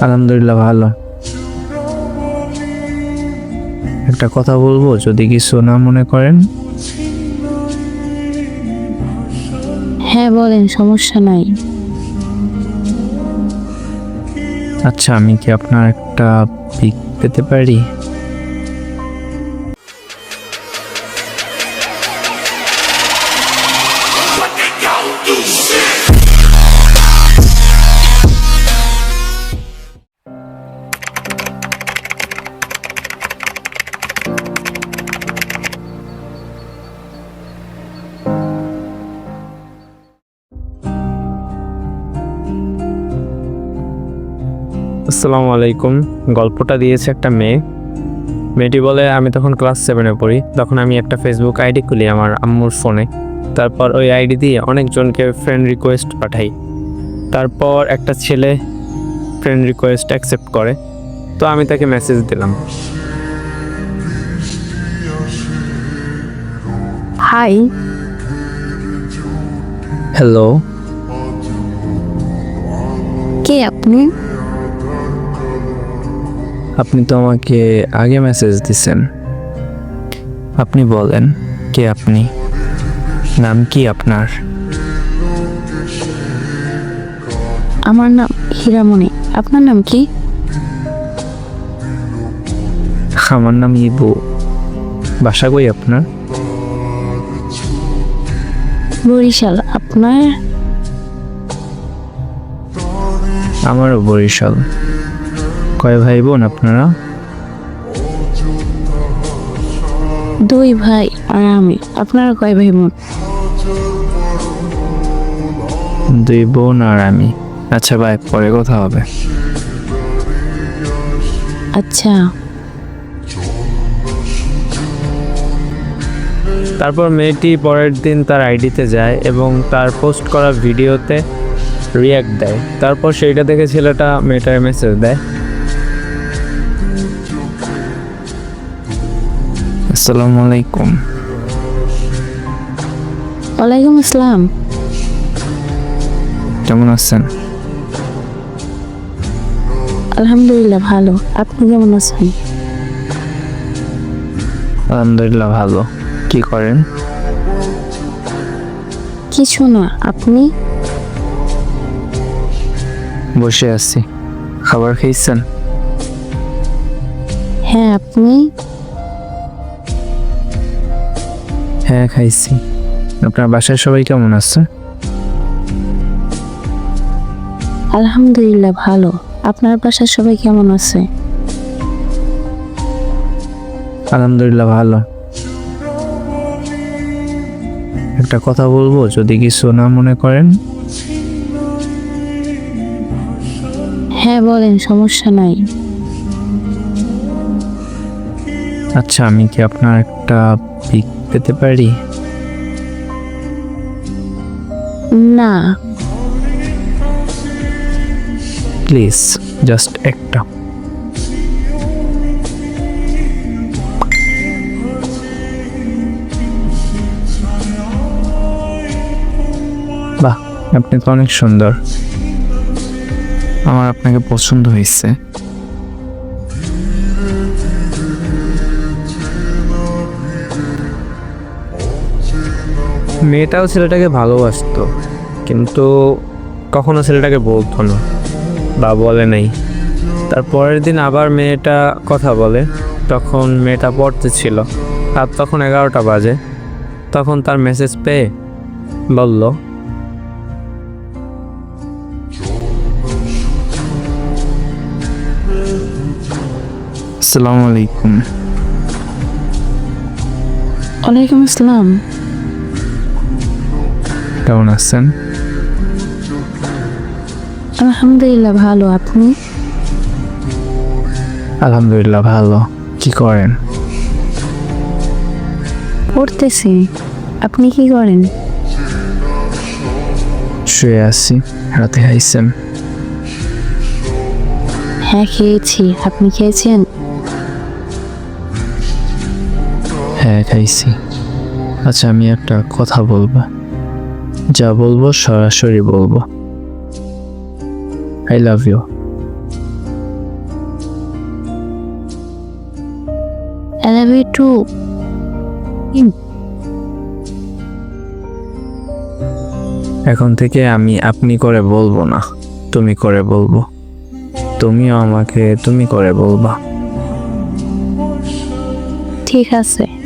আলহামদুলিল্লাহ ভালো। একটা কথা বলব যদি কিছু না মনে করেন। হ্যাঁ বলেন সমস্যা নাই। আচ্ছা আমি কি আপনার একটা পিক পেতে পারি? আসসালামু আলাইকুম। গল্পটা দিয়েছে একটা মেয়ে। মেয়েটি বলে আমি তখন ক্লাস সেভেনে পড়ি। তখন আমি একটা ফেসবুক আইডি খুলি আমার আম্মুর ফোনে তারপর ওই আইডি দিয়ে অনেকজনকে ফ্রেন্ড রিকোয়েস্ট পাঠাই। তারপর একটা ছেলে ফ্রেন্ড রিকোয়েস্ট অ্যাকসেপ্ট করে। তো আমি তাকে মেসেজ দিলাম। হাই হ্যালো কে আপনি? আপনি তো আমাকে আগে মেসেজ দিছেন। আপনি বলেন কে আপনি? নাম কি আপনার? আমার নাম হীরামণি। আপনার নাম কি? আমার নাম ইবু। বাসা কই আপনার? বরিশাল। আপনার? আমারও বরিশাল। কয় ভাই বোন আপনারা? দুই ভাই আর আমি। আপনারা কয় ভাই বোন? দুই বোন আর আমি। আচ্ছা ভাই পরে কথা হবে। আচ্ছা। তারপর মেয়েটি পরের দিন তার আইডিতে যায় এবং তার পোস্ট করা ভিডিওতে রিয়াক্ট দেয়। তারপর সেইটা দেখে ছেলেটা মেয়েটার মেসেজ দেয়। আসসালামু আলাইকুম। ওয়ালাইকুম আসসালাম। কেমন আছেন? আলহামদুলিল্লাহ ভালো। আপনি কেমন আছেন? আলহামদুলিল্লাহ ভালো। কি করেন? কিছু না। আপনি? বসে আছি। খাবার খেয়েছেন? হ্যাঁ আপনি? হ্যাঁ খাইছি। আপনার বাসায় সবাই কেমন আছে? আলহামদুলিল্লাহ ভালো। আপনার বাসার সবাই কেমন আছে? আলহামদুলিল্লাহ ভালো। একটা কথা বলব যদি কিছু না মনে করেন। হ্যাঁ বলেন সমস্যা নাই। আচ্ছা আমি কি আপনার একটা পিক পেতে পারি? না। প্লিজ জাস্ট একটা। বাহ আপনি তো অনেক সুন্দর। আমার আপনাকে পছন্দ হয়েছে। মেয়েটাও ছেলেটাকে ভালোবাসতো কিন্তু কখনো ছেলেটাকে বলতো না বা বলে নাই। তার পরের দিন আবার মেয়েটা কথা বলে তখন মেয়েটা পড়তে ছিল। আর তখন এগারোটা বাজে। তখন তার মেসেজ পেয়ে বলল আসসালামু আলাইকুম। ওয়ালাইকুম আসসালাম। কেমন আছেন? আলহামদুলিল্লাহ ভালো আপনি? আলহামদুলিল্লাহ ভালো। কি করেন? পড়তেছি। আপনি কি করেন? শুয়ে আছি রাতে খাইছেন? হ্যাঁ খেয়েছি। আপনি খেয়েছেন? হ্যাঁ খাইছি। আচ্ছা আমি একটা কথা বলব। যা বলব সরাসরি বলব। আই লাভ ইউ টু এখন থেকে আমি আপনি করে বলব না তুমি করে বলব। তুমিও আমাকে তুমি করে বলবা। ঠিক আছে।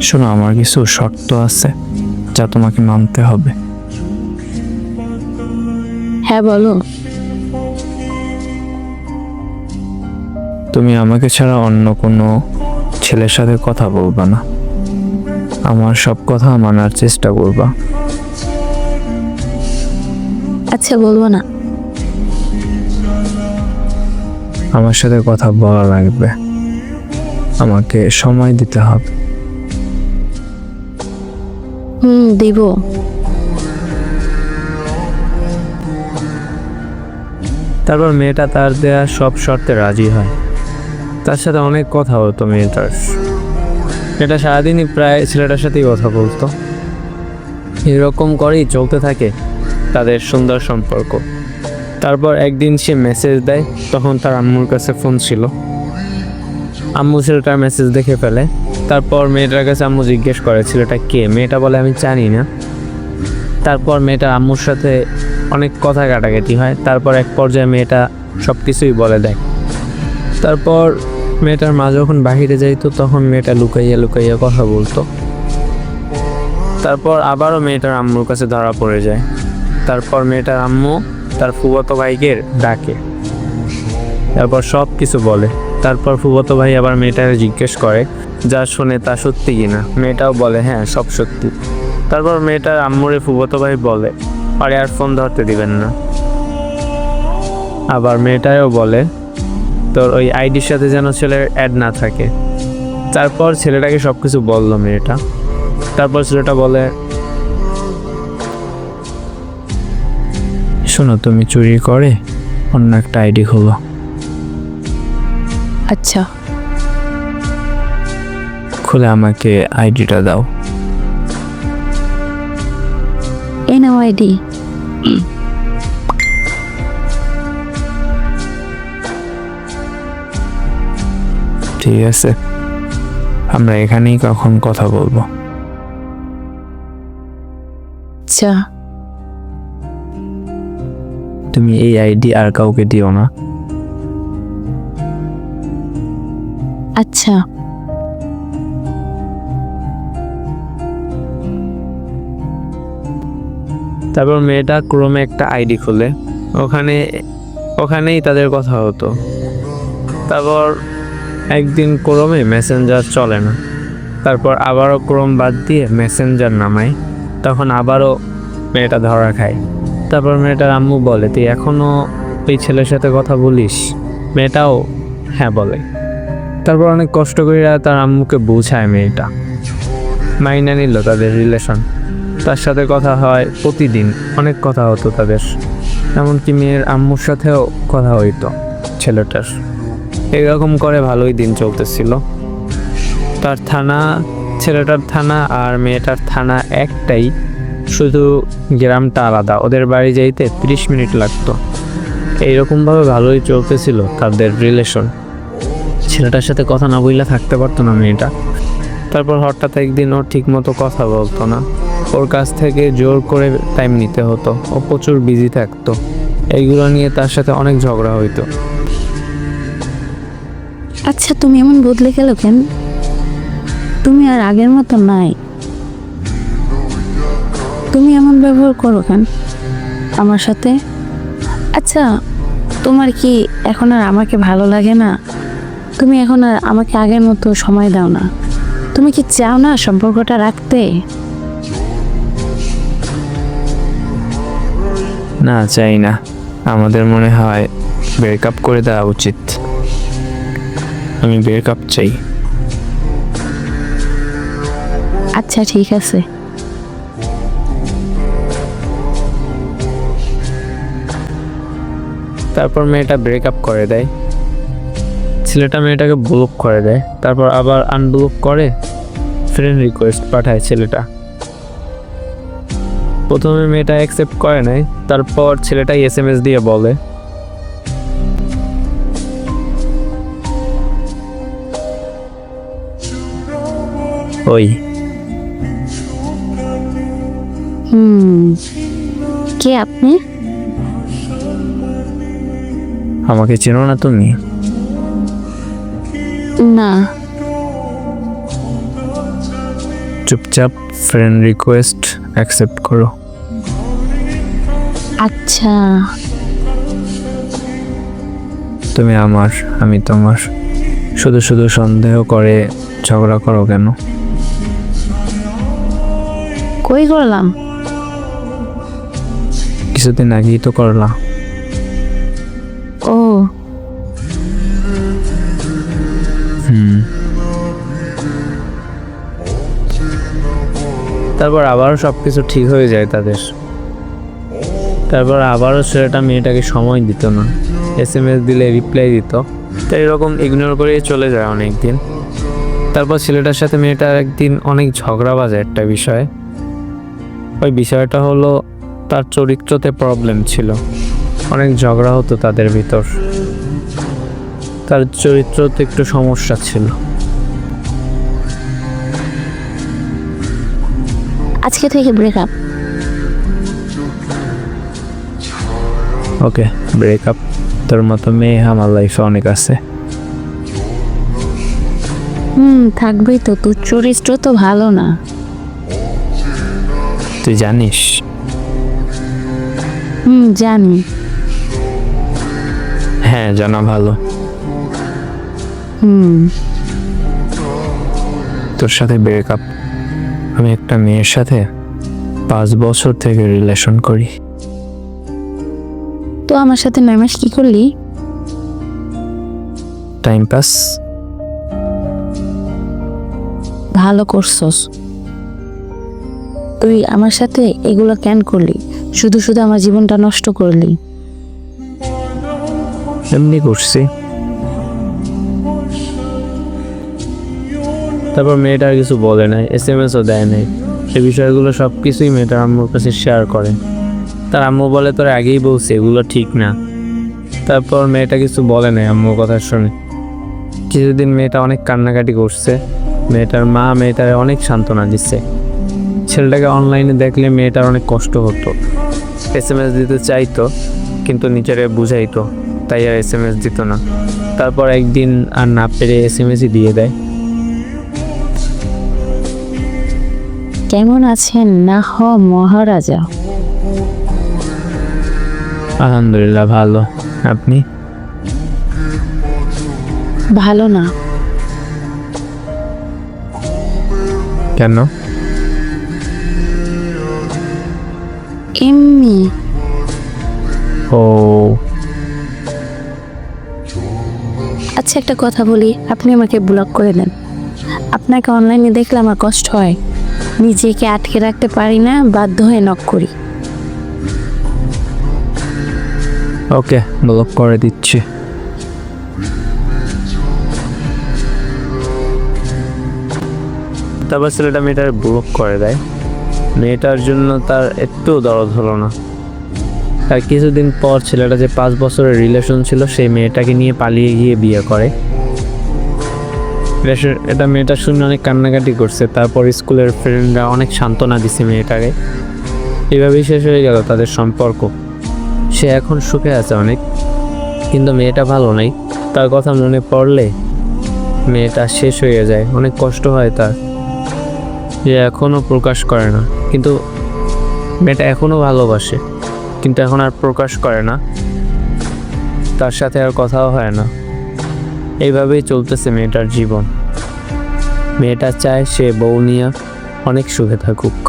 শোনো আমার কিছু শর্ত আছে যা তোমাকে মানতে হবে। হ্যাঁ বলো। তুমি আমাকে ছাড়া অন্য কোনো ছেলের সাথে কথা বলবা না। আমার সব কথা মানার চেষ্টা করবা। আচ্ছা বলব না। আমার সাথে কথা বলা লাগবে। আমাকে সময় দিতে হবে। হুম, দিব। তারপর মেয়েটা তার দেয়া সব শর্তে রাজি হয়। তার সাথে অনেক কথা হতো মেয়েটার। মেয়েটা সারাদিনই প্রায় ছেলেটার সাথেই কথা বলতো। এরকম করেই চলতে থাকে তাদের সুন্দর সম্পর্ক। তারপর একদিন সে মেসেজ দেয়, তখন তার আম্মুর কাছে ফোন ছিল। আম্মু ছেলেটার মেসেজ দেখে ফেলে। তারপর মেয়েটার কাছে আম্মু জিজ্ঞেস করে, ছেলেটা কে? মেয়েটা বলে, আমি জানি না। তারপর মেয়েটা আম্মুর সাথে অনেক কথা কাটাকাটি হয়। তারপর এক পর্যায়ে মেয়েটা সব কিছুই বলে দেয়। তারপর মেয়েটার মা যখন বাহিরে যাইতো, তখন মেয়েটা লুকাইয়া লুকাইয়া কথা বলতো। তারপর আবারও মেয়েটার আম্মুর কাছে ধরা পড়ে যায়। তারপর মেয়েটার আম্মু তার ফুবতো ভাইকে ডাকে। তারপর সব কিছু বলে। তারপর ফুবতো ভাই আবার মেয়েটাকে জিজ্ঞেস করে, যা শুনে তা সত্যি কিনা? মেয়েটাও বলে হ্যাঁ সব সত্যি। তারপর মেয়েটার আম্মুরে ফুবতো ভাই বলে, আরে আর ফোন ধরতে দিবেন না। আবার মেয়েটাও বলে, তোর ওই আইডির সাথে যেন ছেলের অ্যাড না থাকে। তারপর ছেলেটাকে সব কিছু বলল মেয়েটা। তারপর ছেলেটা বলে, শোনো, তুমি চুরি করে অন্য একটা আইডি খোলো। আচ্ছা। খুলে আমাকে আইডিটা দাও। এই নাও আইডি। ঠিক আছে। আমরা এখানেই কখন কথা বলব। আচ্ছা। তুমি এই আইডি আর কাউকে দিও না। আচ্ছা। তারপর মেয়েটা ক্রমে একটা আইডি খুলে। ওখানে, ওখানেই তাদের কথা হতো। তারপর একদিন ক্রমে মেসেঞ্জার চলে না। তারপর আবারও ক্রম বাদ দিয়ে মেসেঞ্জার নামায়। তখন আবারও মেয়েটা ধরা খায়। তারপর মেয়েটার আম্মু বলে, তুই এখনও ওই ছেলের সাথে কথা বলিস? মেয়েটাও হ্যাঁ বলে। তারপর অনেক কষ্ট করে তার আম্মুকে বোঝায় মেয়েটা। মাইনা নিল তাদের রিলেশন তার সাথে কথা হয় প্রতিদিন, অনেক কথা হতো তাদের। এমনকি মেয়ের আম্মুর সাথেও কথা হইতো ছেলেটার। এরকম করে ভালোই দিন চলতেছিল। তার থানা, ছেলেটার থানা আর মেয়েটার থানা একটাই। শুধু গ্রামটা আলাদা, ওদের বাড়ি যাইতে তিরিশ মিনিট লাগতো। এইরকমভাবে ভালোই চলতেছিল তাদের রিলেশন ছেলেটার সাথে কথা না বইলে থাকতে পারতো না মেয়েটা। তারপর হঠাৎ একদিন ও ঠিক মতো কথা বলতো না। ওর কাছ থেকে জোর করে টাইম নিতে হতো। ও প্রচুর বিজি থাকতো। এইগুলো নিয়ে তার সাথে অনেক ঝগড়া হইতো। আচ্ছা তুমি এমন বদলে গেল কেন? তুমি আর আগের মতো নাই। তুমি এমন ব্যবহার করো কেন? আমার সাথে? আচ্ছা তোমার কি এখন আর আমাকে ভালো লাগে না? তুমি এখন আর আমাকে আগের মতো সময় দাও না। তুমি কি চাও না সম্পর্কটা রাখতে? না চাই না। আমাদের মনে হয় ব্রেকআপ করে দেওয়া উচিত। আমি ব্রেকআপ চাই। আচ্ছা ঠিক আছে। তারপর মেয়েটা ব্রেকআপ করে দেয়। ছেলেটা মেয়েটাকে ব্লক করে দেয়। তারপর আবার আনব্লক করে ফ্রেন্ড রিকোয়েস্ট পাঠায় ছেলেটা। প্রথমে মেয়েটা অ্যাকসেপ্ট করে নাই তারপর ছেলেটাই এস এম এস দিয়ে বলে। ওই। কে আপনি? আমাকে চেনো না তুমি? না। চুপচাপ ফ্রেন্ড রিকোয়েস্ট অ্যাকসেপ্ট করো। আচ্ছা। তুমি আমার আমি তোমার। শুধু শুধু সন্দেহ করে ঝগড়া করো কেন? কই করলাম? কিছুদিন আগেই তো করলা তারপর আবারও সব কিছু ঠিক হয়ে যায় তাদের। তারপর আবারও ছেলেটা মেয়েটাকে সময় দিত না। এস এম এস দিলে রিপ্লাই দিত। তো এরকম ইগনোর করে চলে যায় অনেক দিন তারপর ছেলেটার সাথে মেয়েটার একদিন অনেক ঝগড়া বাজে একটা বিষয়ে। ওই বিষয়টা হলো তার চরিত্রতে প্রবলেম ছিল। অনেক ঝগড়া হতো তাদের ভিতর। তার চরিত্রতে একটু সমস্যা ছিল। আজকে থেকে ব্রেকআপ ওকে ব্রেকআপ তোর মতো মেয়ে আমার লাইফে অনেক আছে। হুম থাকবেই তো। তোর চরিত্র তো ভালো না। তুই জানিস? হুম জানি। হ্যাঁ জানা ভালো। তোর সাথে ব্রেকআপ আমি একটা মেয়ের সাথে পাঁচ বছর থেকে রিলেশন করি। তো আমার সাথে নয় মাস কি করলি? টাইম পাস ভালো করছস। তুই আমার সাথে এগুলো কেন করলি? শুধু শুধু আমার জীবনটা নষ্ট করলি। এমনি করছি। তারপর মেয়েটা আর কিছু বলে নাই এস এম এসও দেয় নাই। সে বিষয়গুলো সব কিছুই মেয়েটার আম্মুর কাছে শেয়ার করে। তার আম্মু বলে, তোর আগেই বলছে, এগুলো ঠিক না। তারপর মেয়েটা কিছু বলে নাই আম্মুর কথা শুনে। কিছুদিন মেয়েটা অনেক কান্নাকাটি করছে। মেয়েটার মা মেয়েটার অনেক সান্ত্বনা দিচ্ছে। ছেলেটাকে অনলাইনে দেখলে মেয়েটার অনেক কষ্ট হতো। এস এম এস দিতে চাইতো, কিন্তু নিচেরে বুঝাইতো। তাই আর এস এম এস দিত না। তারপর একদিন আর না পেরে এস এম এসই দিয়ে দেয়। কেমন আছেন? না হ মহারাজা। আলহামদুলিল্লাহ ভালো। আপনি? ভালো না। কেন? এমনি। ও। আচ্ছা একটা কথা বলি। আপনি আমাকে ব্লক করে দেন। আপনাকে অনলাইনে দেখলে আমার কষ্ট হয়। নিজেকে আটকে রাখতে পারি না, বাধ্য হয়ে নক করি। ওকে ব্লক করে দিচ্ছি। তারপর ছেলেটা মেয়েটার ব্লক করে দেয়। মেয়েটার জন্য তার একটু দরদ হলো না। তার কিছুদিন পর ছেলেটা যে পাঁচ বছরের রিলেশন ছিল, সেই মেয়েটাকে নিয়ে পালিয়ে গিয়ে বিয়ে করে। এটা মেয়েটা শুনে অনেক কান্নাকাটি করছে। তারপর স্কুলের ফ্রেন্ডরা অনেক সান্ত্বনা দিছে মেয়েটাকে। এভাবেই শেষ হয়ে গেল তাদের সম্পর্ক। সে এখন সুখে আছে অনেক, কিন্তু মেয়েটা ভালো নেই। তার কথা মনে পড়লে মেয়েটা শেষ হয়ে যায়। অনেক কষ্ট হয় তার। যে এখনও প্রকাশ করে না। কিন্তু মেয়েটা এখনও ভালোবাসে। কিন্তু এখন আর প্রকাশ করে না। তার সাথে আর কথাও হয় না। এইভাবেই চলতেছে মেয়েটার জীবন। মেয়েটা চায় সে বউ নিয়ে অনেক সুখে থাকুক।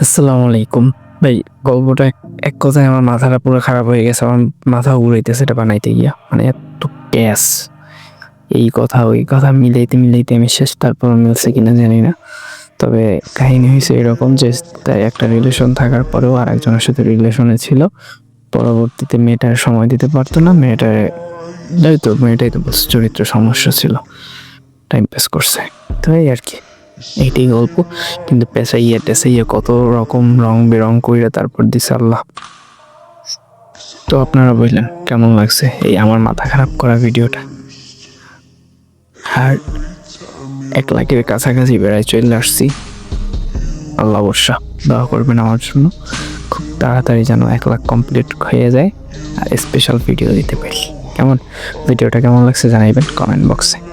আসসালামু আলাইকুম। ভাই, গল্পটা এক- কথায় আমার মাথাটা পুরো খারাপ হয়ে গেছে। আমার মাথা উড়াইতেছে এটা বানাইতে গিয়া। মানে এত গ্যাস এই কথা, ওই কথা, মিলাইতে মিলাইতে আমি শেষ। তারপর মিলছে কিনা জানি না। তবে কাহিনী হয়েছে এরকম যে, তাই একটা রিলেশন থাকার পরেও আর একজনের সাথে রিলেশনে ছিল। পরবর্তীতে মেয়েটার সময় দিতে পারতো না, মেয়েটার তো, মেয়েটাই তো চরিত্র সমস্যা ছিল। টাইম পাস করছে। তো এই আর কি, এইটাই গল্প। কিন্তু পেঁচাইয়া টেসাইয়া কত রকম রং বেরং কইরা তারপর দিছে আল্লাহ। তো আপনারা বললেন, কেমন লাগছে এই আমার মাথা খারাপ করা ভিডিওটা? আর এক লাখের কাছাকাছি বেড়ায় চলে আসছি। আল্লাহ বর্ষা দোয়া করবেন আমার জন্য। খুব তাড়াতাড়ি যেন এক লাখ কমপ্লিট হয়ে যায়। আর স্পেশাল ভিডিও দিতে পারি। কেমন? ভিডিওটা কেমন লাগছে জানাইবেন কমেন্ট বক্সে